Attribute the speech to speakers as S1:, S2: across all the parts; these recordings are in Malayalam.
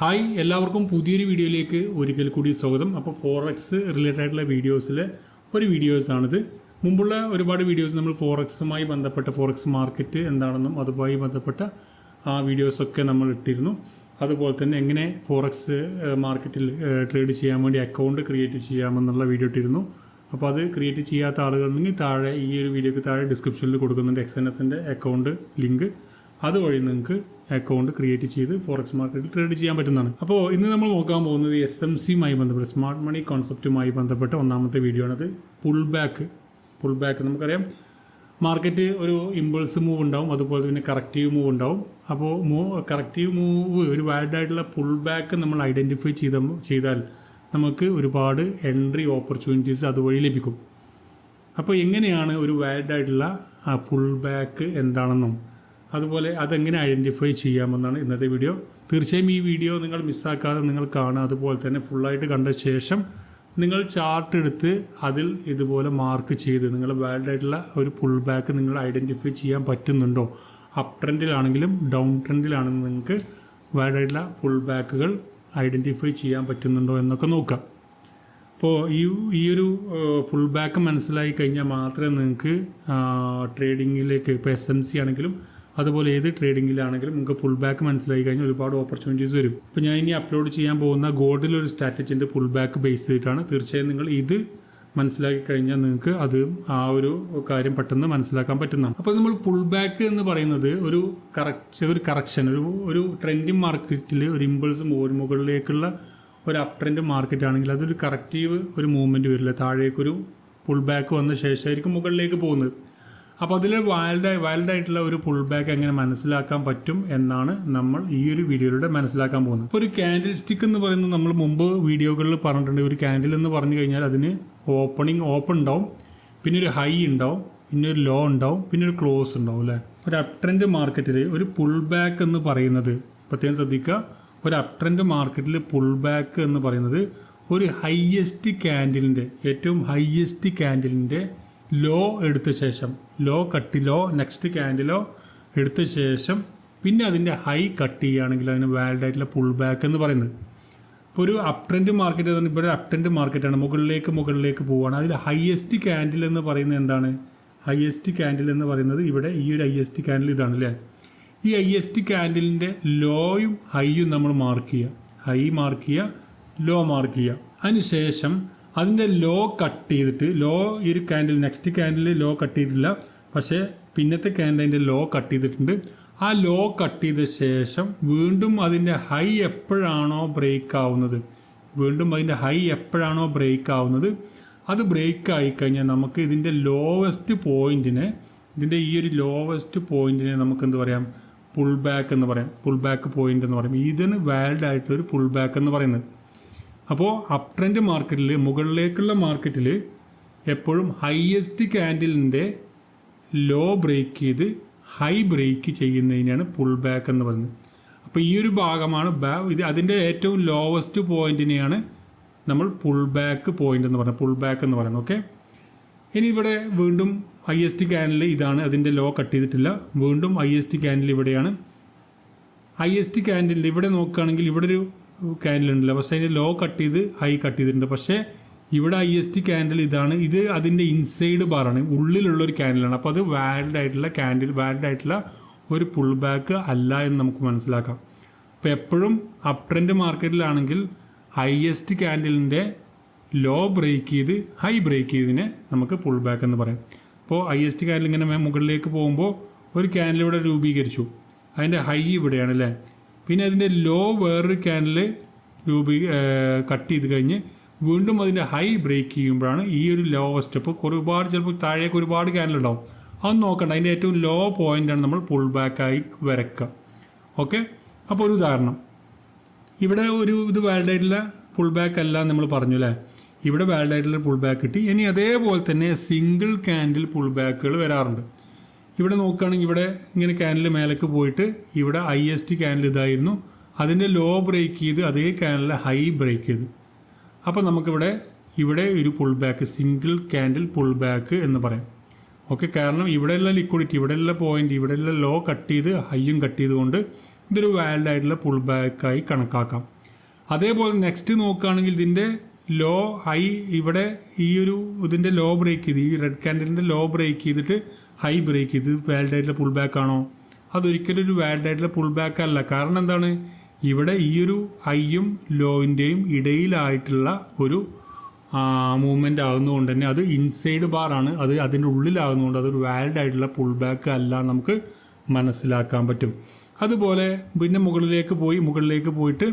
S1: ഹായ് എല്ലാവർക്കും പുതിയൊരു വീഡിയോയിലേക്ക് ഒരിക്കൽ കൂടി സ്വാഗതം. അപ്പോൾ ഫോറക്സ് റിലേറ്റഡ് ആയിട്ടുള്ള വീഡിയോസിലെ ഒരു വീഡിയോസാണിത്. മുമ്പുള്ള ഒരുപാട് വീഡിയോസ് നമ്മൾ ഫോറക്സുമായി ബന്ധപ്പെട്ട ഫോറക്സ് മാർക്കറ്റ് എന്താണെന്നും അതുമായി ബന്ധപ്പെട്ട ആ വീഡിയോസൊക്കെ നമ്മൾ ഇട്ടിരുന്നു. അതുപോലെ തന്നെ എങ്ങനെ ഫോറക്സ് മാർക്കറ്റിൽ ട്രേഡ് ചെയ്യാൻ വേണ്ടി അക്കൗണ്ട് ക്രിയേറ്റ് ചെയ്യാമെന്നുള്ള വീഡിയോ ഇട്ടിരുന്നു. അപ്പോൾ അത് ക്രിയേറ്റ് ചെയ്യാത്ത ആളുകളുണ്ടെങ്കിൽ താഴെ ഈ ഒരു വീഡിയോക്ക് താഴെ ഡിസ്ക്രിപ്ഷനിൽ കൊടുക്കുന്നുണ്ട് എക്സ് എൻ എസിന്റെ അക്കൗണ്ട് ലിങ്ക് അതുവഴി നിങ്ങൾക്ക് അക്കൗണ്ട് ക്രിയേറ്റ് ചെയ്ത് ഫോറക്സ് മാർക്കറ്റിൽ ട്രേഡ് ചെയ്യാൻ പറ്റുന്നതാണ്. അപ്പോൾ ഇന്ന് നമ്മൾ നോക്കാൻ പോകുന്നത് എസ് എം സിയുമായി ബന്ധപ്പെട്ട് സ്മാർട്ട് മണി കോൺസെപ്റ്റുമായി ബന്ധപ്പെട്ട ഒന്നാമത്തെ വീഡിയോ ആണത്. പുൾ ബാക്ക് പുൾ ബാക്ക് നമുക്കറിയാം. മാർക്കറ്റ് ഒരു ഇമ്പൾസ് മൂവ് ഉണ്ടാവും അതുപോലെ തന്നെ കറക്റ്റീവ് മൂവ് ഉണ്ടാവും. അപ്പോൾ മൂ കറക്റ്റീവ് മൂവ് ഒരു വാലിഡ് ആയിട്ടുള്ള പുൾ ബാക്ക് നമ്മൾ ഐഡന്റിഫൈ ചെയ്ത ചെയ്താൽ നമുക്ക് ഒരുപാട് എൻട്രി ഓപ്പർച്യൂണിറ്റീസ് അതുവഴി ലഭിക്കും. അപ്പോൾ എങ്ങനെയാണ് ഒരു വാലിഡ് ആയിട്ടുള്ള ആ പുൾ ബാക്ക് എന്താണെന്നും അതുപോലെ അതെങ്ങനെ ഐഡന്റിഫൈ ചെയ്യാമെന്നാണ് ഇന്നത്തെ വീഡിയോ തീർച്ചയായും ഈ വീഡിയോ നിങ്ങൾ മിസ്സാക്കാതെ നിങ്ങൾ കാണുക. അതുപോലെ തന്നെ ഫുള്ളായിട്ട് കണ്ട ശേഷം നിങ്ങൾ ചാർട്ട് എടുത്ത് അതിൽ ഇതുപോലെ മാർക്ക് ചെയ്ത് നിങ്ങൾ വാലിഡ് ആയിട്ടുള്ള ഒരു പുൾ ബാക്ക് നിങ്ങൾ ഐഡന്റിഫൈ ചെയ്യാൻ പറ്റുന്നുണ്ടോ? അപ് ട്രെൻഡിലാണെങ്കിലും ഡൗൺ ട്രെൻഡിലാണെങ്കിലും നിങ്ങൾക്ക് വാലിഡ് ആയിട്ടുള്ള പുൾ ബാക്കുകൾ ഐഡന്റിഫൈ ചെയ്യാൻ പറ്റുന്നുണ്ടോ എന്നൊക്കെ നോക്കാം. അപ്പോൾ ഈ ഈ ഒരു ഫുൾ ബാക്ക് മനസ്സിലായി കഴിഞ്ഞാൽ മാത്രമേ നിങ്ങൾക്ക് ട്രേഡിങ്ങിലേക്ക് ഇപ്പോൾ എസ് എം സി ആണെങ്കിലും അതുപോലെ ഏത് ട്രേഡിങ്ങിലാണെങ്കിലും നമുക്ക് ഫുൾ ബാക്ക് മനസ്സിലായി കഴിഞ്ഞാൽ ഒരുപാട് ഓപ്പർച്യൂണിറ്റീസ് വരും. ഇപ്പോൾ ഞാൻ ഇനി അപ്ലോഡ് ചെയ്യാൻ പോകുന്ന ഗോൾഡിൽ ഒരു സ്ട്രാറ്റജിന്റെ ഫുൾ ബാക്ക് ബേസ് ചെയ്തിട്ടാണ്. തീർച്ചയായും നിങ്ങൾ ഇത് മനസ്സിലാക്കി കഴിഞ്ഞാൽ നിങ്ങൾക്ക് അത് ആ ഒരു കാര്യം പെട്ടെന്ന് മനസ്സിലാക്കാൻ പറ്റുന്നതാണ്. അപ്പോൾ നമ്മൾ പുൾ ബാക്ക് എന്ന് പറയുന്നത് ഒരു കറക്റ്റ് ഒരു കറക്ഷൻ ഒരു ഒരു ട്രെൻഡിങ് മാർക്കറ്റിൽ ഒരു ഇമ്പൾസ് മുകളിലേക്കുള്ള ഒരു അപ് ട്രെൻഡ് മാർക്കറ്റ് ആണെങ്കിൽ അതൊരു കറക്റ്റീവ് ഒരു മൂവ്മെന്റ് വരില്ല. താഴേക്കൊരു പുൾ ബാക്ക് വന്ന ശേഷമായിരിക്കും മുകളിലേക്ക് പോകുന്നത്. അപ്പോൾ അതിൽ വൈൽഡ് വൈൽഡായിട്ടുള്ള ഒരു പുൾ ബാക്ക് എങ്ങനെ മനസ്സിലാക്കാൻ പറ്റും എന്നാണ് നമ്മൾ ഈ ഒരു വീഡിയോയിലൂടെ മനസ്സിലാക്കാൻ പോകുന്നത്. ഒരു ക്യാൻഡിൽ സ്റ്റിക്ക് എന്ന് പറയുന്നത് നമ്മൾ മുമ്പ് വീഡിയോകളിൽ പറഞ്ഞിട്ടുണ്ട്. ഒരു ക്യാൻഡിൽ എന്ന് പറഞ്ഞു കഴിഞ്ഞാൽ അതിന് ഓപ്പണിംഗ് ഓപ്പൺ ഉണ്ടാവും. പിന്നെ ഒരു ഹൈ ഉണ്ടാവും. പിന്നെ ഒരു ലോ ഉണ്ടാവും. പിന്നെ ഒരു ക്ലോസ് ഉണ്ടാവും അല്ലേ? ഒരു അപ് ട്രെൻഡ് മാർക്കറ്റിൽ ഒരു പുൾ ബാക്ക് എന്ന് പറയുന്നത് പ്രത്യേകം ശ്രദ്ധിക്കുക ഒരു അപ് ട്രെൻഡ് മാർക്കറ്റിൽ പുൾ ബാക്ക് എന്ന് പറയുന്നത് ഒരു ഹയ്യസ്റ്റ് ക്യാൻഡിലിന്റെ ഏറ്റവും ഹയ്യസ്റ്റ് ക്യാൻഡിലിന്റെ ലോ എടുത്ത ശേഷം ലോ കട്ടിലോ നെക്സ്റ്റ് ക്യാൻഡിലോ എടുത്ത ശേഷം പിന്നെ അതിന്റെ ഹൈ കട്ട് ചെയ്യുകയാണെങ്കിൽ അതിന് വാലിഡ് ആയിട്ടുള്ള പുൾ ബാക്ക് എന്ന് പറയുന്നത്. ഇപ്പോൾ ഒരു അപ് ട്രെൻഡ് മാർക്കറ്റ് എന്ന് ഇപ്പോൾ ഒരു അപ് ട്രെൻഡ് മാർക്കറ്റാണ് മുകളിലേക്ക് മുകളിലേക്ക് പോവുകയാണ്. അതിൽ ഹയസ്റ്റ് ക്യാൻഡിൽ എന്ന് പറയുന്നത് എന്താണ്? ഹയസ്റ്റ് ക്യാൻഡിൽ എന്ന് പറയുന്നത് ഇവിടെ ഈ ഒരു ഹയസ്റ്റ് ക്യാൻഡിൽ ഇതാണ് അല്ലേ? ഈ ഹയസ്റ്റ് ക്യാൻഡിലിന്റെ ലോയും ഹൈയും നമ്മൾ മാർക്ക് ചെയ്യുക. ഹൈ മാർക്ക് ചെയ്യുക ലോ മാർക്ക് ചെയ്യുക. അതിനുശേഷം അതിന്റെ ലോ കട്ട് ചെയ്തിട്ട് ലോ ഈ ഒരു candle next candle low cut ചെയ്തിട്ടില്ല. പക്ഷേ പിന്നത്തെ ക്യാൻഡിൽ ലോ കട്ട് ചെയ്തിട്ടുണ്ട്. ആ ലോ കട്ട് ചെയ്ത ശേഷം വീണ്ടും അതിന്റെ ഹൈ എപ്പോഴാണോ ബ്രേക്ക് ആവുന്നത്. വീണ്ടും അതിന്റെ ഹൈ എപ്പോഴാണോ ബ്രേക്ക് ആവുന്നത്. അത് ബ്രേക്ക് ആയിക്കഴിഞ്ഞാൽ നമുക്ക് ഇതിന്റെ ലോവസ്റ്റ് പോയിന്റിനെ ഇതിന്റെ ഈ ഒരു ലോവസ്റ്റ് പോയിന്റിനെ നമുക്ക് എന്ത് പറയാം? പുൾ ബാക്ക് എന്ന് പറയാം. പുൾ ബാക്ക് പോയിന്റ് എന്ന് പറയും. ഇതിന് വാലിഡ് ആയിട്ടൊരു പുൾ ബാക്ക് എന്ന് പറയുന്നത്. അപ്പോൾ അപ് ട്രെൻഡ് മാർക്കറ്റിൽ മുകളിലേക്കുള്ള മാർക്കറ്റിൽ എപ്പോഴും ഹയസ്റ്റ് ക്യാൻഡിലിന്റെ ലോ ബ്രേക്ക് ചെയ്ത് ഹൈ ബ്രേക്ക് ചെയ്യുന്നതിനാണ് പുൾ ബാക്ക് എന്ന് പറയുന്നത്. അപ്പോൾ ഈ ഒരു ഭാഗമാണ് ഇത് അതിന്റെ ഏറ്റവും ലോവസ്റ്റ് പോയിന്റിനെയാണ് നമ്മൾ പുൾ ബാക്ക് പോയിന്റ് എന്ന് പറയുന്നത് പുൾ ബാക്ക് എന്ന് പറയുന്നത് ഓക്കെ ഇനി ഇവിടെ വീണ്ടും ഐ എസ് ടി ക്യാനൽ ഇതാണ് അതിന്റെ ലോ കട്ട് ചെയ്തിട്ടില്ല. വീണ്ടും ഐ എസ് ടി ക്യാനൽ ഇവിടെയാണ്. ഐ എസ് ടി ക്യാൻഡിൽ ഇവിടെ നോക്കുകയാണെങ്കിൽ ഇവിടെ ഒരു ക്യാൻഡിൽ ഉണ്ടല്ലോ പക്ഷേ അതിന്റെ ലോ കട്ട് ചെയ്ത് ഹൈ കട്ട് ചെയ്തിട്ടുണ്ട്. പക്ഷേ ഇവിടെ ഐ എസ് ടി ക്യാൻഡിൽ ഇതാണ്. ഇത് അതിന്റെ ഇൻസൈഡ് ബാറാണ് ഉള്ളിലുള്ള ഒരു ക്യാൻഡിലാണ് അപ്പോൾ അത് വാലിഡ് ആയിട്ടുള്ള ക്യാൻഡിൽ വാലിഡ് ആയിട്ടുള്ള ഒരു പുൾ ബാക്ക് അല്ല എന്ന് നമുക്ക് മനസ്സിലാക്കാം. അപ്പോൾ എപ്പോഴും അപ് ട്രെൻഡ് മാർക്കറ്റിലാണെങ്കിൽ ഹൈ എസ് ടി ക്യാൻഡിലിന്റെ ലോ ബ്രേക്ക് ചെയ്ത് ഹൈ ബ്രേക്ക് ചെയ്തതിനെ നമുക്ക് പുൾ ബാക്ക് എന്ന് പറയാം. അപ്പോൾ ഐ എസ് ടി ക്യാൻഡിൽ ഇങ്ങനെ മുകളിലേക്ക് പോകുമ്പോൾ ഒരു ക്യാൻഡിൽ ഇവിടെ രൂപീകരിച്ചു. അതിന്റെ ഹൈ ഇവിടെയാണ് അല്ലേ? പിന്നെ അതിന്റെ ലോ വേറൊരു ക്യാനിൽ രൂപീ കട്ട് ചെയ്ത് കഴിഞ്ഞ് വീണ്ടും അതിന്റെ ഹൈ ബ്രേക്ക് ചെയ്യുമ്പോഴാണ് ഈ ഒരു ലോവസ്റ്റ് ഇപ്പോൾ ഒരുപാട് ചിലപ്പോൾ താഴേക്ക് ഒരുപാട് ക്യാനലുണ്ടാവും അതൊന്നും നോക്കണ്ട. അതിന്റെ ഏറ്റവും ലോ പോയിന്റാണ് നമ്മൾ പുൾ ബാക്കായി വരക്കുക ഓക്കെ അപ്പോൾ ഒരു ഉദാഹരണം. ഇവിടെ ഒരു ഇത് വാലിഡ് ആയിട്ടുള്ള പുൾ ബാക്ക് അല്ല നമ്മൾ പറഞ്ഞു അല്ലേ ഇവിടെ വാലിഡ് ആയിട്ടുള്ള പുൾ ബാക്ക് കിട്ടി. ഇനി അതേപോലെ തന്നെ സിംഗിൾ ക്യാൻഡിൽ പുൾ ബാക്കുകൾ വരാറുണ്ട്. ഇവിടെ നോക്കുകയാണെങ്കിൽ ഇവിടെ ഇങ്ങനെ ക്യാനൽ മേലേക്ക് പോയിട്ട് ഇവിടെ ഐ എസ് ടി ക്യാനൽ ഇതായിരുന്നു. അതിന്റെ ലോ ബ്രേക്ക് ചെയ്ത് അതേ ക്യാൻഡിൽ ഹൈ ബ്രേക്ക് ചെയ്ത്. അപ്പോൾ നമുക്കിവിടെ ഇവിടെ ഒരു pull back single candle pull back എന്ന് പറയാം. ഓക്കെ കാരണം ഇവിടെയുള്ള ലിക്വിഡിറ്റി ഇവിടെയുള്ള പോയിന്റ് ഇവിടെയുള്ള ലോ കട്ട് ചെയ്ത് ഹൈയും കട്ട് ചെയ്തുകൊണ്ട് ഇതൊരു വാലിഡ് ആയിട്ടുള്ള പുൾ ബാക്കായി കണക്കാക്കാം. അതേപോലെ നെക്സ്റ്റ് നോക്കുകയാണെങ്കിൽ ഇതിന്റെ ലോ ഹൈ ഇവിടെ ഈ ഒരു ഇതിന്റെ ലോ ബ്രേക്ക് ചെയ്ത് ഈ റെഡ് ക്യാൻഡിലിന്റെ ലോ ബ്രേക്ക് ചെയ്തിട്ട് ഹൈ ബ്രേക്ക് ഇത് വാലിഡ് ആയിട്ടുള്ള പുൾ ബാക്ക് ആണോ? അതൊരിക്കലും ഒരു വാലിഡ് ആയിട്ടുള്ള പുൾ ബാക്ക് അല്ല. കാരണം എന്താണ്? ഇവിടെ ഈ ഒരു ഹൈയും ലോയിന്റെയും ഇടയിലായിട്ടുള്ള ഒരു മൂവ്മെന്റ് ആകുന്നതുകൊണ്ട് തന്നെ അത് ഇൻസൈഡ് ബാർ ആണ്. അത് അതിന്റെ ഉള്ളിലാകുന്നതുകൊണ്ട് അതൊരു വാലിഡ് ആയിട്ടുള്ള പുൾ ബാക്ക് അല്ല നമുക്ക് മനസ്സിലാക്കാൻ പറ്റും. അതുപോലെ പിന്നെ മുകളിലേക്ക് പോയി മുകളിലേക്ക് പോയിട്ട്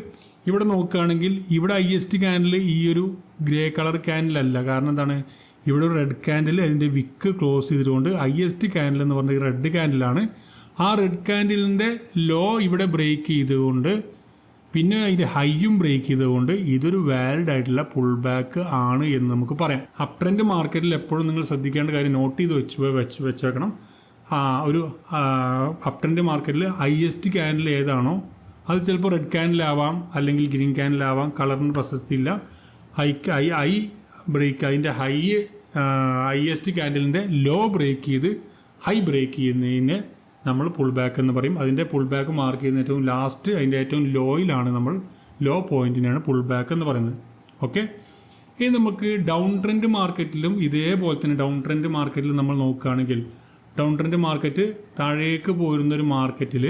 S1: ഇവിടെ നോക്കുകയാണെങ്കിൽ ഇവിടെ ഐ എസ് ടി ക്യാൻഡിൽ ഈ ഒരു ഗ്രേ കളർ ക്യാൻഡിലല്ല കാരണം എന്താണ്? ഇവിടെ റെഡ് ക്യാൻഡിൽ അതിന്റെ വിക്ക് ക്ലോസ് ചെയ്തുകൊണ്ട് ഐ എസ് ടി ക്യാൻഡിൽ എന്ന് പറഞ്ഞ റെഡ് ക്യാൻഡിലാണ് ആ റെഡ് ക്യാൻഡിലിന്റെ ലോ ഇവിടെ ബ്രേക്ക് ചെയ്തുകൊണ്ട് പിന്നെ അതിന്റെ ഹൈയും ബ്രേക്ക് ചെയ്തുകൊണ്ട് ഇതൊരു വാലിഡ് ആയിട്ടുള്ള പുൾ ബാക്ക് ആണ് എന്ന് നമുക്ക് പറയാം. അപ് ട്രെൻഡ് മാർക്കറ്റിൽ എപ്പോഴും നിങ്ങൾ ശ്രദ്ധിക്കേണ്ട കാര്യം നോട്ട് ചെയ്ത് വെച്ച് വെച്ച് വെച്ചേക്കണം. ഒരു അപ് ട്രെൻഡ് മാർക്കറ്റിൽ ഐ എസ് ടി ക്യാൻഡിൽ ഏതാണോ അത് ചിലപ്പോൾ റെഡ് ക്യാൻഡിലാവാം അല്ലെങ്കിൽ ഗ്രീൻ ക്യാൻഡിലാവാം കളറിന് പ്രശസ്തിയില്ല ഹൈ ഐ ഐ ബ്രേക്ക് അതിന്റെ ഹൈ ഐ എസ് ടി കാൻഡിലിന്റെ ലോ ബ്രേക്ക് ചെയ്ത് ഹൈ ബ്രേക്ക് ചെയ്യുന്നതിന് നമ്മൾ പുൾ ബാക്ക് എന്ന് പറയും. അതിന്റെ പുൾ ബാക്ക് മാർക്ക് ചെയ്യുന്ന ഏറ്റവും ലാസ്റ്റ് അതിന്റെ ഏറ്റവും ലോയിലാണ് നമ്മൾ ലോ പോയിന്റിനാണ് പുൾ ബാക്ക് എന്ന് പറയുന്നത്. ഓക്കെ ഇനി നമുക്ക് ഡൗൺ ട്രെൻഡ് മാർക്കറ്റിലും ഇതേപോലെ തന്നെ ഡൗൺ ട്രെൻഡ് മാർക്കറ്റിൽ നമ്മൾ നോക്കുകയാണെങ്കിൽ ഡൗൺ ട്രെൻഡ് മാർക്കറ്റ് താഴേക്ക് പോരുന്ന ഒരു മാർക്കറ്റിൽ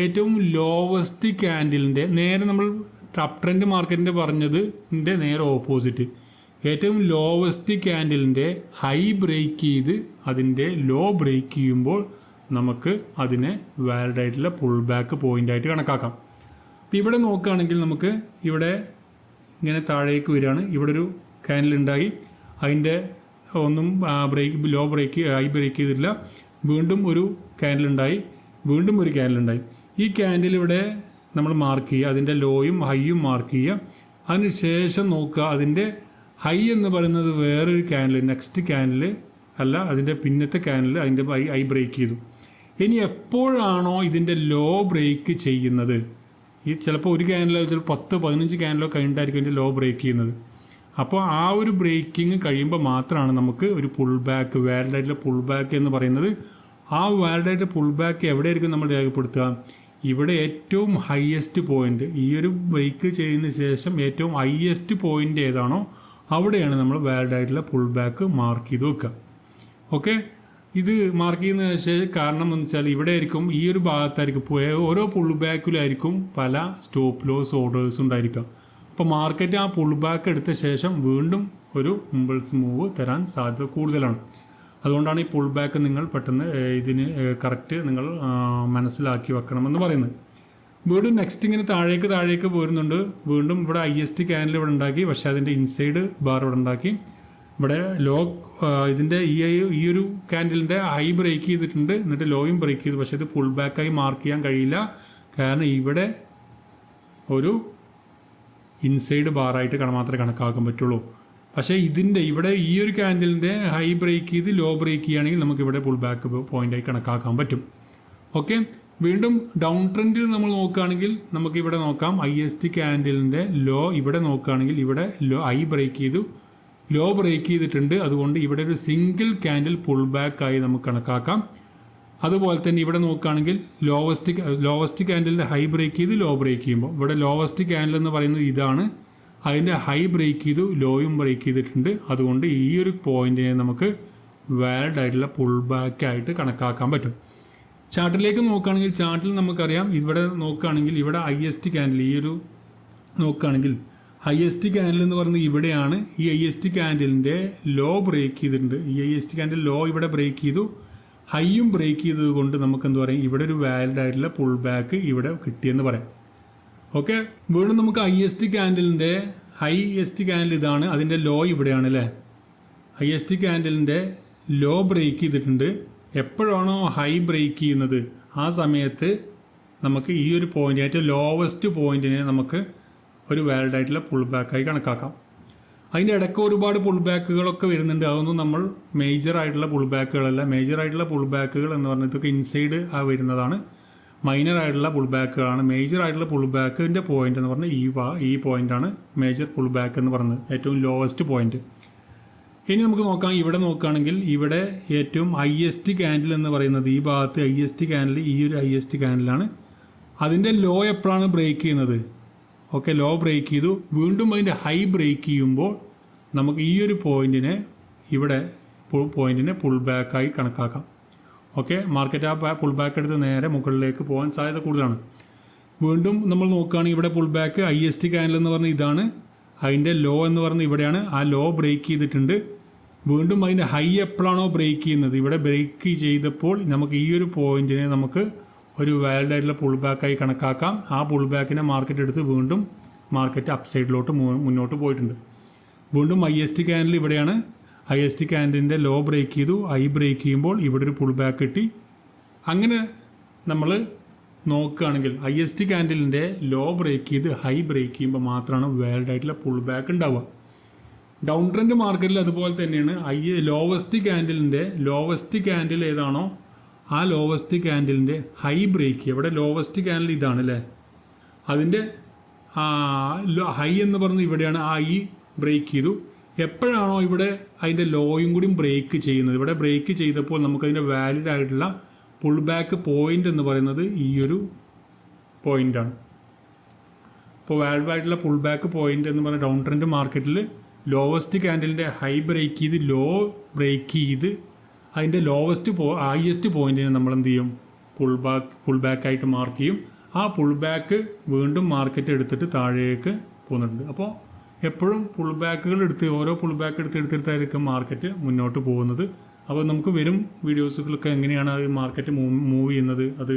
S1: ഏറ്റവും ലോവസ്റ്റ് ക്യാൻഡിലിന്റെ നേരെ നമ്മൾ അപ് ട്രെൻഡ് മാർക്കറ്റിന്റെ പറഞ്ഞതിന്റെ നേരെ ഓപ്പോസിറ്റ് ഏറ്റവും ലോവസ്റ്റ് ക്യാൻഡിലിന്റെ ഹൈ ബ്രേക്ക് ചെയ്ത് അതിന്റെ ലോ ബ്രേക്ക് ചെയ്യുമ്പോൾ നമുക്ക് അതിനെ വാലിഡ് ആയിട്ടുള്ള പുൾ ബാക്ക് പോയിന്റായിട്ട് കണക്കാക്കാം. അപ്പോൾ ഇവിടെ നോക്കുകയാണെങ്കിൽ നമുക്ക് ഇവിടെ ഇങ്ങനെ താഴേക്ക് വരികയാണ്. ഇവിടെ ഒരു ക്യാൻഡിൽ ഉണ്ടായി. അതിന്റെ ഒന്നും break low break high break ചെയ്തിട്ടില്ല. വീണ്ടും ഒരു ക്യാൻഡിൽ ഉണ്ടായി. വീണ്ടും ഒരു ക്യാൻഡിൽ ഉണ്ടായി. ഈ ക്യാൻഡിൽ ഇവിടെ നമ്മൾ മാർക്ക് ചെയ്യുക. അതിന്റെ ലോയും ഹൈയും മാർക്ക് ചെയ്യുക. അതിന് ശേഷം നോക്കുക അതിന്റെ ഹൈ എന്ന് പറയുന്നത് വേറൊരു ക്യാനൽ നെക്സ്റ്റ് ക്യാനൽ അല്ല അതിന്റെ പിന്നത്തെ ക്യാനൽ അതിന്റെ ഹൈ ബ്രേക്ക് ചെയ്തു. ഇനി എപ്പോഴാണോ ഇതിന്റെ ലോ ബ്രേക്ക് ചെയ്യുന്നത്? ഈ ചിലപ്പോൾ ഒരു ക്യാനലോ ചിലപ്പോൾ പത്ത് പതിനഞ്ച് ക്യാനലോ കഴിഞ്ഞിട്ടായിരിക്കും ഇതിന്റെ ലോ ബ്രേക്ക് ചെയ്യുന്നത്. അപ്പോൾ ആ ഒരു ബ്രേക്കിംഗ് കഴിയുമ്പോൾ മാത്രമാണ് നമുക്ക് ഒരു പുൾ ബാക്ക് വാലിഡായിട്ടുള്ള പുൾ ബാക്ക് എന്ന് പറയുന്നത്. ആ വാലിഡായിട്ട് പുൾ ബാക്ക് എവിടെയായിരിക്കും നമ്മൾ രേഖപ്പെടുത്തുക? ഇവിടെ ഏറ്റവും ഹയസ്റ്റ് പോയിന്റ് ഈ ഒരു ബ്രേക്ക് ചെയ്യുന്ന ശേഷം ഏറ്റവും ഹയസ്റ്റ് പോയിന്റ് ഏതാണോ അവിടെയാണ് നമ്മൾ വാലിഡ് ആയിട്ടുള്ള പുൾ ബാക്ക് മാർക്ക് ചെയ്ത് വെക്കുക. ഓക്കെ ഇത് മാർക്ക് ചെയ്യുന്ന ശേഷം കാരണം എന്ന് വെച്ചാൽ ഇവിടെ ആയിരിക്കും ഈ ഒരു ഭാഗത്തായിരിക്കും ഓരോ പുൾ ബാക്കിലായിരിക്കും പല സ്റ്റോപ്പ് ലോസ് ഓർഡേഴ്സ് ഉണ്ടായിരിക്കുക. അപ്പോൾ മാർക്കറ്റ് ആ പുൾ ബാക്ക് എടുത്ത ശേഷം വീണ്ടും ഒരു ഇമ്പൾസ് മൂവ് തരാൻ സാധ്യത കൂടുതലാണ്. അതുകൊണ്ടാണ് ഈ പുൾ ബാക്ക് നിങ്ങൾ പെട്ടെന്ന് ഇതിന് കറക്റ്റ് നിങ്ങൾ മനസ്സിലാക്കി വെക്കണമെന്ന് പറയുന്നത്. വീണ്ടും നെക്സ്റ്റ് ഇങ്ങനെ താഴേക്ക് താഴേക്ക് പോരുന്നുണ്ട്. വീണ്ടും ഇവിടെ ഐ എസ് ടി ക്യാനൽ ഇവിടെ ഉണ്ടാക്കി. പക്ഷേ അതിന്റെ ഇൻസൈഡ് ബാർ ഇവിടെ ഉണ്ടാക്കി. ഇവിടെ ലോ ഇതിന്റെ ഈ ഈ ഒരു ക്യാൻഡിലിന്റെ ഹൈ ബ്രേക്ക് ചെയ്തിട്ടുണ്ട്. എന്നിട്ട് ലോയും ബ്രേക്ക് ചെയ്തു. പക്ഷേ ഇത് പുൾ ബാക്കായി മാർക്ക് ചെയ്യാൻ കഴിയില്ല. കാരണം ഇവിടെ ഒരു ഇൻസൈഡ് ബാറായിട്ട് മാത്രമേ കണക്കാക്കാൻ പറ്റുള്ളൂ. പക്ഷേ ഇതിന്റെ ഇവിടെ ഈ ഒരു ക്യാൻഡിലിന്റെ ഹൈ ബ്രേക്ക് ചെയ്ത് ലോ ബ്രേക്ക് ചെയ്യുകയാണെങ്കിൽ നമുക്ക് ഇവിടെ പുൾ ബാക്ക് പോയിന്റായി കണക്കാക്കാൻ പറ്റും. ഓക്കെ വീണ്ടും ഡൗൺ ട്രെൻഡിൽ നമ്മൾ നോക്കുകയാണെങ്കിൽ നമുക്ക് ഇവിടെ നോക്കാം. ഐ എസ് ടി ക്യാൻഡിലിന്റെ ലോ ഇവിടെ നോക്കുകയാണെങ്കിൽ ഇവിടെ ലോ ഐ ബ്രേക്ക് ചെയ്തു. ലോ ബ്രേക്ക് ചെയ്തിട്ടുണ്ട്. അതുകൊണ്ട് ഇവിടെ ഒരു സിംഗിൾ ക്യാൻഡിൽ പുൾ ബാക്ക് ആയി നമുക്ക് കണക്കാക്കാം. അതുപോലെ തന്നെ ഇവിടെ നോക്കുകയാണെങ്കിൽ ലോവസ്റ്റ് ലോവസ്റ്റ് ക്യാൻഡലിന്റെ ഹൈ ബ്രേക്ക് ചെയ്ത് ലോ ബ്രേക്ക് ചെയ്യുമ്പോൾ. ഇവിടെ ലോവസ്റ്റ് ക്യാൻഡിൽ എന്ന് പറയുന്നത് ഇതാണ്. അതിന്റെ ഹൈ ബ്രേക്ക് ചെയ്തു ലോയും ബ്രേക്ക് ചെയ്തിട്ടുണ്ട്. അതുകൊണ്ട് ഈ ഒരു പോയിന്റിനെ നമുക്ക് വാലിഡ് ആയിട്ടുള്ള പുൾ ബാക്ക് ആയിട്ട് കണക്കാക്കാൻ പറ്റും. ചാർട്ടിലേക്ക് നോക്കുകയാണെങ്കിൽ ചാർട്ടിൽ നമുക്കറിയാം ഇവിടെ നോക്കുകയാണെങ്കിൽ ഇവിടെ ഐ എസ് ടി ക്യാൻഡിൽ ഈ ഒരു നോക്കുകയാണെങ്കിൽ ഹയസ്റ്റ് ക്യാൻഡിൽ എന്ന് പറയുന്നത് ഇവിടെയാണ്. ഈ ഐ എസ് ടി ക്യാൻഡിലിന്റെ ലോ ബ്രേക്ക് ചെയ്തിട്ടുണ്ട്. ഈ I S T candle low ഇവിടെ ബ്രേക്ക് ചെയ്തു. ഹൈയും ബ്രേക്ക് ചെയ്തത് കൊണ്ട് നമുക്ക് എന്ത് പറയാം? ഇവിടെ ഒരു വാലിഡ് ആയിട്ടുള്ള പുൾ ബാക്ക് ഇവിടെ കിട്ടിയെന്ന് പറയാം. ഓക്കെ വീണ്ടും നമുക്ക് ഐ എസ് ടി ക്യാൻഡിലിന്റെ ഹൈ എസ് ടി ക്യാൻഡിൽ ഇതാണ്. അതിന്റെ ലോ ഇവിടെയാണ് അല്ലേ? ഐ എസ് ടി ക്യാൻഡിലിന്റെ ലോ ബ്രേക്ക് ചെയ്തിട്ടുണ്ട്. എപ്പോഴാണോ ഹൈ ബ്രേക്ക് ചെയ്യുന്നത് ആ സമയത്ത് നമുക്ക് ഈ ഒരു പോയിന്റ് ഏറ്റവും ലോവസ്റ്റ് പോയിന്റിനെ നമുക്ക് ഒരു വാലിഡ് ആയിട്ടുള്ള പുൾ ബാക്കായി കണക്കാക്കാം. അതിന്റെ ഇടയ്ക്ക് ഒരുപാട് പുൾ ബാക്കുകളൊക്കെ വരുന്നുണ്ട്. അതൊന്നും നമ്മൾ മേജർ ആയിട്ടുള്ള പുൾ ബാക്കുകളല്ല മേജർ ആയിട്ടുള്ള പുൾ ബാക്കുകൾ എന്ന് പറഞ്ഞാൽ ഇതൊക്കെ ഇൻസൈഡ് ആ വരുന്നതാണ്. മൈനർ ആയിട്ടുള്ള പുൾ ബാക്കുകളാണ് മേജർ ആയിട്ടുള്ള പുൾ ബാക്കിന്റെ പോയിന്റ് എന്ന് പറഞ്ഞാൽ ഈ ഈ പോയിന്റാണ് മേജർ പുൾ ബാക്ക് എന്ന് പറയുന്നത് ഏറ്റവും ലോവസ്റ്റ് പോയിന്റ് ഇനി നമുക്ക് നോക്കാം. ഇവിടെ നോക്കുകയാണെങ്കിൽ ഇവിടെ ഏറ്റവും ഹയസ്റ്റ് ക്യാൻഡിൽ എന്ന് പറയുന്നത് ഈ ഭാഗത്ത് ഹയസ്റ്റ് ക്യാൻഡിൽ ഈ ഒരു ഹയസ്റ്റ് ക്യാൻഡിലാണ് അതിന്റെ ലോ എപ്പോഴാണ് ബ്രേക്ക് ചെയ്യുന്നത്? ഓക്കെ ലോ ബ്രേക്ക് ചെയ്തു. വീണ്ടും അതിന്റെ ഹൈ ബ്രേക്ക് ചെയ്യുമ്പോൾ നമുക്ക് ഈ ഒരു പോയിന്റിനെ ഇവിടെ പോയിന്റിനെ പുൾ ബാക്കായി കണക്കാക്കാം. ഓക്കെ മാർക്കറ്റ് ആ പുൾ ബാക്ക് എടുത്ത് നേരെ മുകളിലേക്ക് പോകാൻ സാധ്യത കൂടുതലാണ്. വീണ്ടും നമ്മൾ നോക്കുകയാണെങ്കിൽ ഇവിടെ pull back I S T candle എന്ന് പറഞ്ഞ ഇതാണ്. അതിന്റെ ലോ എന്ന് പറഞ്ഞ ഇവിടെയാണ്. ആ ലോ ബ്രേക്ക് ചെയ്തിട്ടുണ്ട്. വീണ്ടും അതിന്റെ ഹൈ എപ്പോഴാണോ ബ്രേക്ക് ചെയ്യുന്നത്? ഇവിടെ ബ്രേക്ക് ചെയ്തപ്പോൾ നമുക്ക് ഈ ഒരു പോയിന്റിനെ നമുക്ക് ഒരു വാലിഡ് ആയിട്ടുള്ള പുൾ ബാക്കായി കണക്കാക്കാം. ആ പുൾ ബാക്കിനെ മാർക്കറ്റ് എടുത്ത് വീണ്ടും മാർക്കറ്റ് അപ്സൈഡിലോട്ട് മുന്നോട്ട് പോയിട്ടുണ്ട്. വീണ്ടും ഐ എസ് ടി ക്യാൻഡിൽ ഇവിടെയാണ്. ഐ എസ് ടി ക്യാൻഡിന്റെ ലോ ബ്രേക്ക് ചെയ്തു. ഐ ബ്രേക്ക് ചെയ്യുമ്പോൾ ഇവിടെ ഒരു പുൾ ബാക്ക് കിട്ടി. അങ്ങനെ നമ്മൾ നോക്കുകയാണെങ്കിൽ ഐ എസ് ടി ക്യാൻഡിലിന്റെ ലോ ബ്രേക്ക് ചെയ്ത് ഹൈ ബ്രേക്ക് ചെയ്യുമ്പോൾ മാത്രമാണ് വാലിഡ് ആയിട്ടുള്ള പുൾ ബാക്ക് ഉണ്ടാവുക. ഡൗൺ ട്രെൻഡ് മാർക്കറ്റിൽ അതുപോലെ തന്നെയാണ്. ഐ ലോവസ്റ്റ് ക്യാൻഡിലിന്റെ ലോവസ്റ്റ് ക്യാൻഡിൽ ഏതാണോ ആ ലോവസ്റ്റ് ക്യാൻഡിലിന്റെ ഹൈ ബ്രേക്ക് ഇവിടെ ലോവസ്റ്റ് ക്യാൻഡിൽ ഇതാണ് അല്ലേ അതിന്റെ ഹൈ എന്ന് പറഞ്ഞ് ഇവിടെയാണ് ആ ഈ ബ്രേക്ക് ചെയ്തു. എപ്പോഴാണോ ഇവിടെ അതിന്റെ ലോയും കൂടിയും ബ്രേക്ക് ചെയ്യുന്നത്? ഇവിടെ ബ്രേക്ക് ചെയ്തപ്പോൾ നമുക്കതിന്റെ വാലിഡ് ആയിട്ടുള്ള പുൾ ബാക്ക് പോയിന്റ് എന്ന് പറയുന്നത് ഈ ഒരു പോയിന്റാണ് അപ്പോൾ വാലിഡ് ആയിട്ടുള്ള പുൾ ബാക്ക് പോയിന്റ് എന്ന് പറഞ്ഞ ഡൗൺ ട്രെൻഡ് മാർക്കറ്റിൽ ലോവസ്റ്റ് ക്യാൻഡലിന്റെ ഹൈ ബ്രേക്ക് ചെയ്ത് ലോ ബ്രേക്ക് ചെയ്ത് അതിന്റെ ലോവസ്റ്റ് പോ ഹയസ്റ്റ് പോയിന്റിനെ നമ്മൾ എന്ത് ചെയ്യും? പുൾ ബാക്ക് പുൾ ബാക്ക് ആയിട്ട് മാർക്ക് ചെയ്യും. ആ പുൾ ബാക്ക് വീണ്ടും മാർക്കറ്റ് എടുത്തിട്ട് താഴേക്ക് പോകുന്നുണ്ട്. അപ്പോൾ എപ്പോഴും പുൾ ബാക്കുകൾ എടുത്ത് ഓരോ പുൾ ബാക്ക് എടുത്ത് എടുത്തെടുത്തായിരിക്കും മാർക്കറ്റ് മുന്നോട്ട് പോകുന്നത്. അപ്പോൾ നമുക്ക് വരും വീഡിയോസുകളൊക്കെ എങ്ങനെയാണ് അത് മാർക്കറ്റ് മൂവ് ചെയ്യുന്നത്? അത്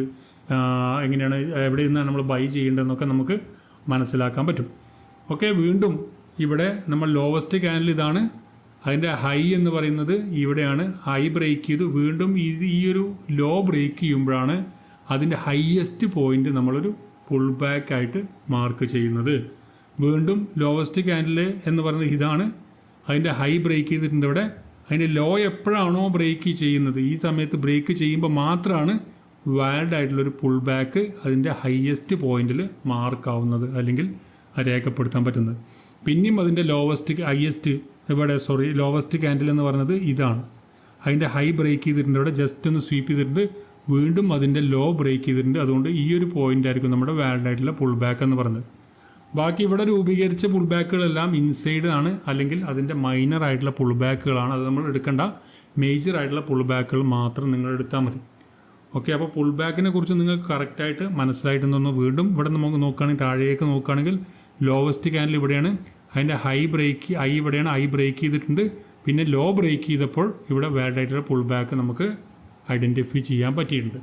S1: എങ്ങനെയാണ് എവിടെ നിന്നാണ് നമ്മൾ ബൈ ചെയ്യേണ്ടതെന്നൊക്കെ നമുക്ക് മനസ്സിലാക്കാൻ പറ്റും. ഓക്കെ വീണ്ടും ഇവിടെ നമ്മൾ ലോവസ്റ്റ് ക്യാനൽ ഇതാണ്. അതിന്റെ ഹൈ എന്ന് പറയുന്നത് ഇവിടെയാണ്. ഹൈ ബ്രേക്ക് ചെയ്തു. വീണ്ടും ഇത് ഈ ഒരു ലോ ബ്രേക്ക് ചെയ്യുമ്പോഴാണ് അതിന്റെ ഹയ്യസ്റ്റ് പോയിന്റ് നമ്മളൊരു പുൾ ബാക്ക് ആയിട്ട് മാർക്ക് ചെയ്യുന്നത്. വീണ്ടും ലോവസ്റ്റ് ക്യാൻഡിൽ എന്ന് പറയുന്നത് ഇതാണ്. അതിന്റെ ഹൈ ബ്രേക്ക് ചെയ്തിട്ടുണ്ട് ഇവിടെ. അതിന്റെ ലോ എപ്പോഴാണോ ബ്രേക്ക് ചെയ്യുന്നത്? ഈ സമയത്ത് ബ്രേക്ക് ചെയ്യുമ്പോൾ മാത്രമാണ് വാലിഡ് ആയിട്ടുള്ളൊരു പുൾ ബാക്ക് അതിന്റെ ഹയ്യസ്റ്റ് പോയിന്റിൽ മാർക്കാവുന്നത് അല്ലെങ്കിൽ രേഖപ്പെടുത്താൻ പറ്റുന്നത്. പിന്നെയും അതിന്റെ ലോവസ്റ്റ് ഹയസ്റ്റ് ഇവിടെ സോറി ലോവസ്റ്റ് ക്യാൻഡിൽ എന്ന് പറയുന്നത് ഇതാണ്. അതിന്റെ ഹൈ ബ്രേക്ക് ചെയ്തിട്ടുണ്ട്. ഇവിടെ ജസ്റ്റ് ഒന്ന് സ്വീപ്പ് ചെയ്തിട്ടുണ്ട്. വീണ്ടും അതിന്റെ ലോ ബ്രേക്ക് ചെയ്തിട്ടുണ്ട്. അതുകൊണ്ട് ഈ ഒരു പോയിന്റ് ആയിരിക്കും നമ്മുടെ വാലിഡ് ആയിട്ടുള്ള പുൾ ബാക്ക് എന്ന് പറയുന്നത്. ബാക്കി ഇവിടെ രൂപീകരിച്ച പുൾ ബാക്കുകളെല്ലാം ഇൻസൈഡ് ആണ്. അല്ലെങ്കിൽ അതിന്റെ മൈനർ ആയിട്ടുള്ള പുൾ ബാക്കുകളാണ് അത് നമ്മൾ എടുക്കേണ്ട. മേജർ ആയിട്ടുള്ള പുൾ ബാക്കുകൾ മാത്രം നിങ്ങൾ എടുത്താൽ മതി. ഓക്കെ അപ്പോൾ പുൾ ബാക്കിനെ കുറിച്ച് നിങ്ങൾക്ക് കറക്റ്റായിട്ട് തോന്നുന്നു വീണ്ടും ഇവിടെ നമുക്ക് നോക്കുകയാണെങ്കിൽ താഴേക്ക് നോക്കുകയാണെങ്കിൽ ലോവസ്റ്റ് ക്യാൻഡിൽ ഇവിടെയാണ്. അതിന്റെ ഹൈ ബ്രേക്ക് ഐ ഇവിടെയാണ്. ഐ ബ്രേക്ക് ചെയ്തിട്ടുണ്ട്. പിന്നെ ലോ ബ്രേക്ക് ചെയ്തപ്പോൾ ഇവിടെ വാലിഡ് ആയിട്ടുള്ള പുൾ ബാക്ക് നമുക്ക് ഐഡന്റിഫൈ ചെയ്യാൻ പറ്റിയിട്ടുണ്ട്.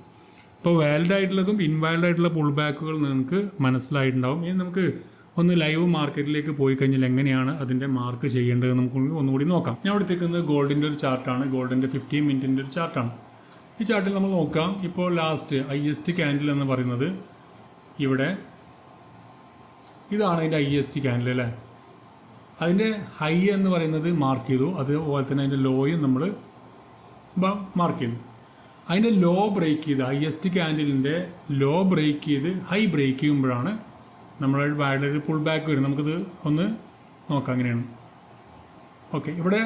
S1: ഇപ്പോൾ വാലിഡ് ആയിട്ടുള്ളതും ഇൻവാലിഡ് ആയിട്ടുള്ള പുൾ ബാക്കുകൾ നിങ്ങൾക്ക് മനസ്സിലായിട്ടുണ്ടാവും. ഇനി നമുക്ക് ഒന്ന് ലൈവ് മാർക്കറ്റിലേക്ക് പോയി കഴിഞ്ഞാൽ എങ്ങനെയാണ് അതിന്റെ മാർക്ക് ചെയ്യേണ്ടത് നമുക്ക് ഒന്നുകൂടി നോക്കാം. ഞാൻ എടുത്തേക്കുന്നത് ഗോൾഡിന്റെ ഒരു ചാർട്ടാണ് ഗോൾഡിന്റെ ഫിഫ്റ്റീൻ മിനിറ്റിന്റെ ഒരു ചാർട്ടാണ് ഈ ചാർട്ടിൽ നമ്മൾ നോക്കാം. ഇപ്പോൾ last I S T candle എന്ന് പറയുന്നത് ഇവിടെ ഇതാണ് അതിന്റെ ഐ എസ് ടി ക്യാൻഡിൽ അല്ലേ? അതിന്റെ ഹൈ എന്ന് പറയുന്നത് മാർക്ക് ചെയ്തു. അതുപോലെ തന്നെ അതിന്റെ ലോയും നമ്മൾ മാർക്ക് ചെയ്തു. അതിന്റെ ലോ ബ്രേക്ക് ചെയ്ത് ഐ എസ് ടി ക്യാൻഡിലിന്റെ ലോ ബ്രേക്ക് ചെയ്ത് ഹൈ ബ്രേക്ക് ചെയ്യുമ്പോഴാണ് നമ്മൾ വാലൊരു പുൾ ബാക്ക് വരും നമുക്കിത് ഒന്ന് നോക്കാം. അങ്ങനെയാണ്. ഓക്കെ ഇവിടെ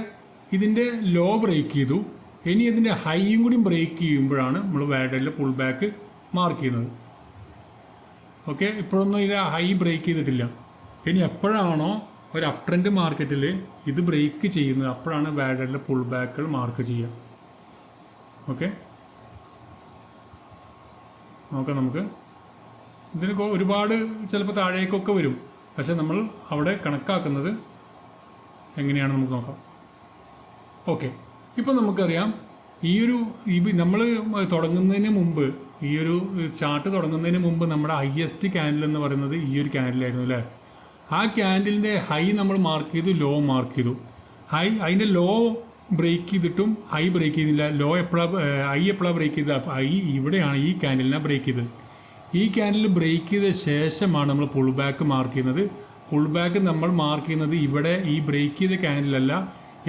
S1: ഇതിന്റെ ലോ ബ്രേക്ക് ചെയ്തു. ഇനി ഇതിന്റെ ഹൈയും കൂടി ബ്രേക്ക് ചെയ്യുമ്പോഴാണ് നമ്മൾ വാഡലിൽ പുൾ ബാക്ക് മാർക്ക് ചെയ്യുന്നത്. ഓക്കെ? ഇപ്പോഴൊന്നും ഇത് ഹൈ ബ്രേക്ക് ചെയ്തിട്ടില്ല. ഇനി എപ്പോഴാണോ ഒരു അപ് ട്രെൻഡ് മാർക്കറ്റിൽ ഇത് ബ്രേക്ക് ചെയ്യുന്നത് അപ്പോഴാണ് വാഡലിലെ പുൾ ബാക്കുകൾ മാർക്ക് ചെയ്യുക. ഓക്കെ? നോക്കാം നമുക്ക്. ഇതിന് ഒരുപാട് ചിലപ്പോൾ താഴേക്കൊക്കെ വരും. പക്ഷെ നമ്മൾ അവിടെ കണക്കാക്കുന്നത് എങ്ങനെയാണ് നമുക്ക് നോക്കാം. ഓക്കെ. ഇപ്പം നമുക്കറിയാം ഈ ഒരു നമ്മൾ തുടങ്ങുന്നതിന് മുമ്പ് ഈ ഒരു ചാർട്ട് തുടങ്ങുന്നതിന് മുമ്പ് നമ്മുടെ ഹയസ്റ്റ് ക്യാൻഡിൽ എന്ന് പറയുന്നത് ഈ ഒരു ക്യാൻഡിലായിരുന്നു അല്ലേ? ആ ക്യാൻഡിലിന്റെ ഹൈ നമ്മൾ മാർക്ക് ചെയ്തു ലോ മാർക്ക് ചെയ്തു. ഹൈ അതിന്റെ ലോ ബ്രേക്ക് ചെയ്തിട്ടും ഹൈ ബ്രേക്ക് ചെയ്തില്ല. ലോ എപ്പോഴാണ് ഹൈ എപ്പോഴാണ് ബ്രേക്ക് ചെയ്തത്? ഹൈ ഇവിടെയാണ് ഈ ക്യാൻഡിലിനെ ബ്രേക്ക് ചെയ്തത്. ഈ ക്യാൻഡിൽ ബ്രേക്ക് ചെയ്ത ശേഷമാണ് നമ്മൾ പുൾ ബാക്ക് മാർക്ക് ചെയ്യുന്നത്. പുൾ ബാക്ക് നമ്മൾ മാർക്ക് ചെയ്യുന്നത് ഇവിടെ ഈ ബ്രേക്ക് ചെയ്ത ക്യാൻഡിലല്ല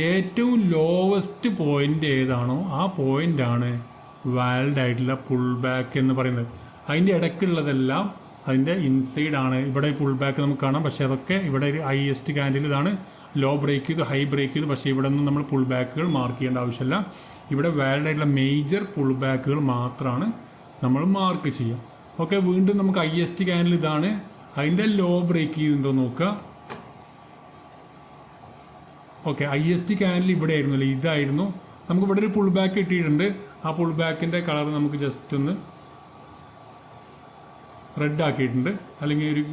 S1: ഏറ്റവും ലോവസ്റ്റ് പോയിന്റ് ഏതാണോ ആ പോയിന്റാണ് വാലിഡ് ആയിട്ടുള്ള പുൾ ബാക്ക് എന്ന് പറയുന്നത്. അതിന്റെ ഇടയ്ക്കുള്ളതെല്ലാം അതിന്റെ ഇൻസൈഡ് ആണ്. ഇവിടെ പുൾ ബാക്ക് നമുക്ക് കാണാം. പക്ഷേ അതൊക്കെ ഇവിടെ ഒരു ഹൈയസ്റ്റ് കാൻഡിൽ ഇതാണ്. ലോ ബ്രേക്ക് ചെയ്തു ഹൈ ബ്രേക്ക് ചെയ്തു. പക്ഷേ ഇവിടെ നിന്ന് നമ്മൾ പുൾ ബാക്കുകൾ മാർക്ക് ചെയ്യേണ്ട ആവശ്യമില്ല. ഇവിടെ വാലിഡ് ആയിട്ടുള്ള മേജർ പുൾ ബാക്കുകൾ മാത്രമാണ് നമ്മൾ മാർക്ക് ചെയ്യുക. ഓക്കെ വീണ്ടും നമുക്ക് ഐ എസ് ടി കാനൽ ഇതാണ്. അതിന്റെ ലോ ബ്രേക്ക് ചെയ്യുന്നുണ്ടോ നോക്കുക. Okay I S T channel ഇവിടെ ആയിരുന്നു അല്ലേ? ഇതായിരുന്നു. നമുക്ക് ഇവിടെ ഒരു പുൾ ബാക്ക് കിട്ടിയിട്ടുണ്ട്. ആ പുൾ ബാക്കിന്റെ കളർ നമുക്ക് ജസ്റ്റ് ഒന്ന് റെഡ് ആക്കിയിട്ടുണ്ട്. അല്ലെങ്കിൽ ഒരു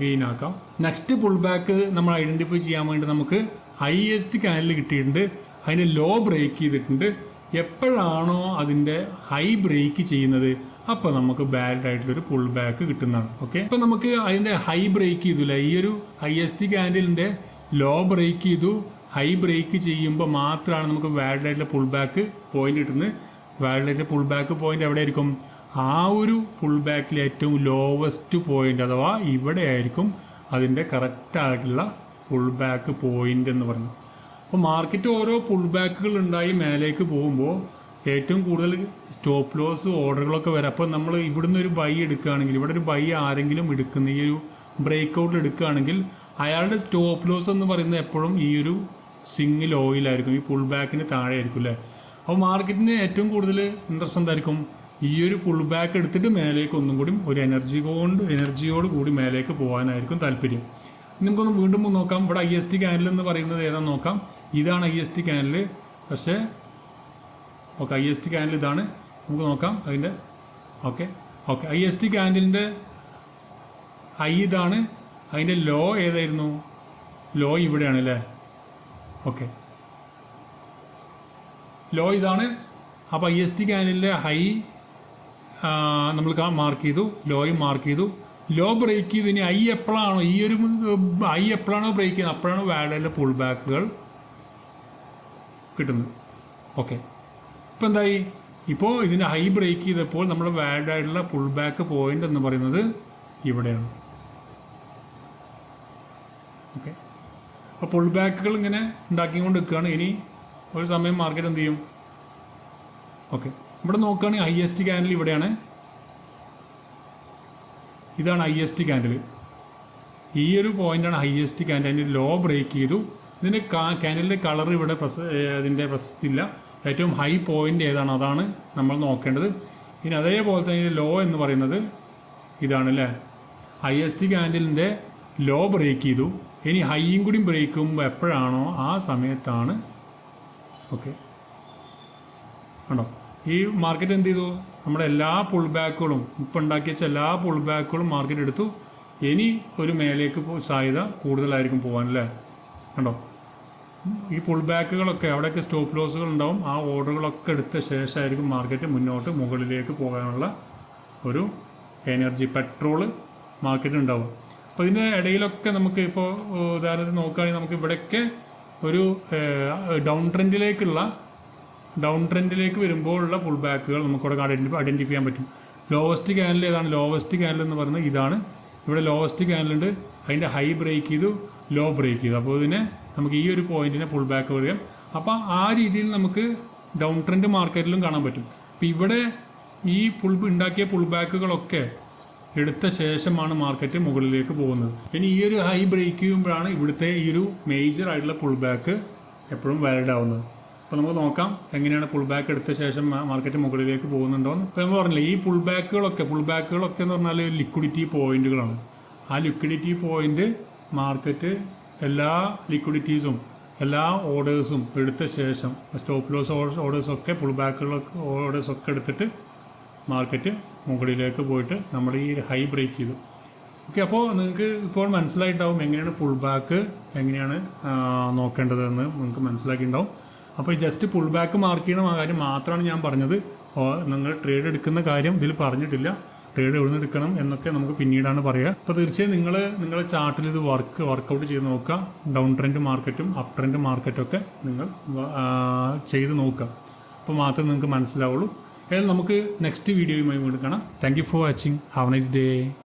S1: ഗെയിൻ ആക്കാം. നെക്സ്റ്റ് പുൾ ബാക്ക് നമ്മൾ ഐഡന്റിഫൈ ചെയ്യാൻ വേണ്ടി നമുക്ക് ഹൈയസ്റ്റ് കാനൽ കിട്ടിയിട്ടുണ്ട്. അതിനെ ലോ ബ്രേക്ക് ചെയ്തിട്ടുണ്ട്. എപ്പോഴാണോ അതിന്റെ ഹൈ ബ്രേക്ക് ചെയ്യുന്നത് അപ്പോൾ നമുക്ക് ബാഡ് ആയിട്ടുള്ളൊരു പുൾ ബാക്ക് കിട്ടുന്നതാണ്. ഓക്കെ അപ്പോൾ നമുക്ക് അതിന്റെ ഹൈ ബ്രേക്ക് ചെയ്തില്ല ഈ ഒരു ഹയസ്റ്റ് കാൻഡിലിന്റെ ലോ ബ്രേക്ക് ചെയ്തു. ഹൈ ബ്രേക്ക് ചെയ്യുമ്പോൾ മാത്രമാണ് നമുക്ക് വാലിഡ് ആയിട്ടുള്ള പുൾ ബാക്ക് പോയിന്റ് കിട്ടുന്നത്. വാലിഡ് ആയിട്ടുള്ള പുൾ ബാക്ക് പോയിന്റ് എവിടെ ആയിരിക്കും? ആ ഒരു പുൾ ബാക്കിൽ ഏറ്റവും ലോവസ്റ്റ് പോയിന്റ് അഥവാ ഇവിടെ ആയിരിക്കും അതിന്റെ കറക്റ്റായിട്ടുള്ള പുൾ ബാക്ക് പോയിന്റ് എന്ന് പറയുന്നത്. അപ്പോൾ മാർക്കറ്റ് ഓരോ പുൾ ബാക്കുകൾ ഉണ്ടായി മേലേക്ക് പോകുമ്പോൾ ഏറ്റവും കൂടുതൽ സ്റ്റോപ്പ് ലോസ് ഓർഡറുകളൊക്കെ വരാം. അപ്പോൾ നമ്മൾ ഇവിടുന്ന് ഒരു ബൈ എടുക്കുകയാണെങ്കിൽ ഇവിടെ ഒരു ബൈ ആരെങ്കിലും എടുക്കുന്ന ഈ ഒരു ബ്രേക്ക് ഔട്ടിൽ എടുക്കുകയാണെങ്കിൽ അയാളുടെ സ്റ്റോപ്പ് ലോസ് എന്ന് പറയുന്നത് എപ്പോഴും ഈ ഒരു സിംഗിൾ ഓയിലായിരിക്കും ഈ പുൾ ബാക്കിന് താഴെ ആയിരിക്കും അല്ലേ അപ്പോൾ മാർക്കറ്റിന് ഏറ്റവും കൂടുതൽ ഇൻട്രസ്റ്റ് എന്തായിരിക്കും? ഈ ഒരു പുൾ ബാക്ക് എടുത്തിട്ട് മേലേക്ക് ഒന്നും കൂടി ഒരു എനർജി കൊണ്ട് എനർജിയോട് കൂടി മേലേക്ക് പോകാനായിരിക്കും താല്പര്യം. നമുക്കൊന്ന് വീണ്ടും നോക്കാം. ഇവിടെ ഐ എസ് ടി ക്യാനൽ എന്ന് പറയുന്നത് ഏതാണെന്ന് നോക്കാം. ഇതാണ് ഐ എസ് ടി ക്യാനൽ പക്ഷേ okay I S T candle ഇതാണ്. നമുക്ക് നോക്കാം അതിന്റെ okay okay. I S T കാനലിന്റെ I ഇതാണ്. അതിന്റെ ലോ ഏതായിരുന്നു? ലോ ഇവിടെയാണ് അല്ലേ ഓക്കെ ലോ ഇതാണ്. അപ്പോൾ ഐ എസ് ടി കാനലിലെ ഹൈ നമ്മൾ മാർക്ക് ചെയ്തു. ലോയും മാർക്ക് ചെയ്തു. ലോ ബ്രേക്ക് ചെയ്തു ഇനി ഐ എപ്പോഴാണോ ഈ ഒരു ഐ എപ്പോഴാണോ ബ്രേക്ക് ചെയ്യുന്നത്? അപ്പോഴാണ് വാഡയിലെ പുൾ ബാക്കുകൾ കിട്ടുന്നത്. ഓക്കെ ഇപ്പോൾ എന്തായി? ഇപ്പോൾ ഇതിന് ഹൈ ബ്രേക്ക് ചെയ്തപ്പോൾ നമ്മുടെ വാഡായിട്ടുള്ള പുൾ ബാക്ക് പോയിന്റ് എന്ന് പറയുന്നത് ഇവിടെയാണ്. ഓക്കെ അപ്പോൾ പുൾ ബാക്കുകൾ ഇങ്ങനെ ഉണ്ടാക്കിക്കൊണ്ട് നിൽക്കുകയാണ് ഇനി ഒരു സമയം മാർക്കറ്റ് എന്ത് ചെയ്യും? ഓക്കെ ഇവിടെ നോക്കുകയാണെങ്കിൽ ഐ എസ് ടി ക്യാൻഡിൽ ഇവിടെയാണ്. ഇതാണ് ഐ എസ് ടി ക്യാൻഡിൽ ഈ ഒരു പോയിന്റാണ് ഐ എസ് ടി ക്യാൻഡിൽ അതിന്റെ ലോ ബ്രേക്ക് ചെയ്തു ഇതിന്റെ ക്യാൻഡലിന്റെ കളർ ഇവിടെ പ്രസ അതിന്റെ പ്രസക്തി ഇല്ല ഏറ്റവും ഹൈ പോയിന്റ് ഏതാണ്? അതാണ് നമ്മൾ നോക്കേണ്ടത്. ഇനി അതേപോലെ തന്നെ ലോ എന്ന് പറയുന്നത് ഇതാണ് അല്ലേ ഐ എസ് ടി ക്യാൻഡലിന്റെ ലോ ബ്രേക്ക് ചെയ്തു. ഇനി ഹൈയും കൂടി ബ്രേക്ക് ചെയ്യുമ്പോൾ എപ്പോഴാണോ ആ സമയത്താണ്. ഓക്കെ കണ്ടോ? ഈ മാർക്കറ്റ് എന്ത് ചെയ്തു? നമ്മുടെ എല്ലാ പുൾ ബാക്കുകളും ഇപ്പം ഉണ്ടാക്കി വെച്ച എല്ലാ പുൾ ബാക്കുകളും മാർക്കറ്റ് എടുത്തു. ഇനി ഒരു മേലേക്ക് സാധ്യത കൂടുതലായിരിക്കും പോകാൻ അല്ലേ? കണ്ടോ? ഈ പുൾ ബാക്കുകളൊക്കെ അവിടെയൊക്കെ സ്റ്റോപ്പ് ലോസുകൾ ഉണ്ടാവും. ആ ഓർഡറുകളൊക്കെ എടുത്ത ശേഷമായിരിക്കും മാർക്കറ്റ് മുന്നോട്ട് മുകളിലേക്ക് പോകാനുള്ള ഒരു എനർജി പെട്രോൾ മാർക്കറ്റ് ഉണ്ടാവും. അപ്പോൾ ഇതിന്റെ ഇടയിലൊക്കെ നമുക്ക് ഇപ്പോൾ ഉദാഹരണത്തിന് നോക്കുകയാണെങ്കിൽ നമുക്ക് ഇവിടെയൊക്കെ ഒരു ഡൗൺ ട്രെൻഡിലേക്കുള്ള ഡൗൺ ട്രെൻഡിലേക്ക് വരുമ്പോഴുള്ള പുൾ ബാക്കുകൾ നമുക്കിവിടെ ഐഡന്റി ഐഡന്റിഫൈ ചെയ്യാൻ പറ്റും. ലോവസ്റ്റ് ക്യാനൽ ഏതാണ്? ലോവസ്റ്റ് ക്യാനൽ എന്ന് പറയുന്നത് ഇതാണ്. ഇവിടെ ലോവസ്റ്റ് ക്യാനലുണ്ട് അതിന്റെ ഹൈ ബ്രേക്ക് ചെയ്തു ലോ ബ്രേക്ക് ചെയ്തു. അപ്പോൾ ഇതിനെ നമുക്ക് ഈ ഒരു പോയിന്റിനെ പുൾ ബാക്ക് പറയാം. അപ്പോൾ ആ രീതിയിൽ നമുക്ക് ഡൗൺ ട്രെൻഡ് മാർക്കറ്റിലും കാണാൻ പറ്റും. അപ്പോൾ ഇവിടെ ഈ പുൾ ഉണ്ടാക്കിയ പുൾ ബാക്കുകളൊക്കെ എടുത്ത ശേഷമാണ് മാർക്കറ്റ് മുകളിലേക്ക് പോകുന്നത്. ഇനി ഈ ഒരു ഹൈ ബ്രേക്ക് ചെയ്യുമ്പോഴാണ് ഇവിടുത്തെ ഈ ഒരു മേജർ ആയിട്ടുള്ള പുൾ ബാക്ക് എപ്പോഴും വാലിഡ് ആവുന്നത്. അപ്പോൾ നമുക്ക് നോക്കാം എങ്ങനെയാണ് പുൾ ബാക്ക് എടുത്ത ശേഷം മാർക്കറ്റ് മുകളിലേക്ക് പോകുന്നുണ്ടോ എന്ന് ഇപ്പോൾ നമ്മൾ പറഞ്ഞില്ല ഈ പുൾ ബാക്കുകളൊക്കെ പുൾ ബാക്കുകളൊക്കെ എന്ന് പറഞ്ഞാൽ ലിക്വിഡിറ്റി പോയിന്റുകളാണ് ആ ലിക്വിഡിറ്റി പോയിന്റ് മാർക്കറ്റ് എല്ലാ ലിക്വിഡിറ്റീസും എല്ലാ ഓർഡേഴ്സും എടുത്ത ശേഷം സ്റ്റോപ്പ് ലോസ് ഓർഡേഴ്സൊക്കെ പുൾ ബാക്കുകളൊക്കെ ഓർഡേഴ്സൊക്കെ എടുത്തിട്ട് മാർക്കറ്റ് മുകളിലേക്ക് പോയിട്ട് നമ്മൾ ഈ ഹൈ ബ്രേക്ക് ചെയ്തു. ഓക്കെ അപ്പോൾ നിങ്ങൾക്ക് ഇപ്പോൾ മനസ്സിലായിട്ടുണ്ടാവും എങ്ങനെയാണ് പുൾ ബാക്ക് എങ്ങനെയാണ് നോക്കേണ്ടതെന്ന് നിങ്ങൾക്ക് മനസ്സിലാക്കിയിട്ടുണ്ടാവും. അപ്പോൾ ജസ്റ്റ് പുൾ ബാക്ക് മാർക്ക് ചെയ്യണ കാര്യം മാത്രമാണ് ഞാൻ പറഞ്ഞത്. നിങ്ങൾ ട്രേഡ് എടുക്കുന്ന കാര്യം ഇതിൽ പറഞ്ഞിട്ടില്ല. ട്രേഡ് എവിടെ എടുക്കണം എന്നൊക്കെ നമുക്ക് പിന്നീടാണ് പറയുക അപ്പോൾ തീർച്ചയായും നിങ്ങൾ നിങ്ങളുടെ ചാർട്ടിൽ ഇത് വർക്ക് വർക്കൗട്ട് ചെയ്ത് നോക്കുക. ഡൗൺ ട്രെൻഡ് മാർക്കറ്റും അപ് ട്രെൻഡ് മാർക്കറ്റും ഒക്കെ നിങ്ങൾ ചെയ്ത് നോക്കുക. അപ്പോൾ മാത്രമേ നിങ്ങൾക്ക് മനസ്സിലാവുള്ളൂ. ഏതായാലും നമുക്ക് നെക്സ്റ്റ് വീഡിയോയുമായി വീണ്ടും കാണാം. Thank you for watching have nice day